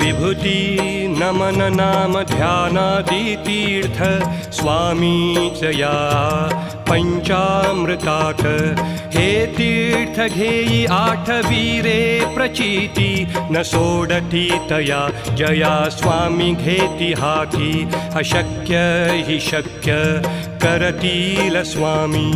विभूती नमन नाम ध्यानादी तीर्थ स्वामीच या पंचामृतात हे तीर्थ घेई आठवीरे प्रचिती न सोडती तया। जया स्वामी घेती हाती अशक्य हि शक्य। करतील स्वामी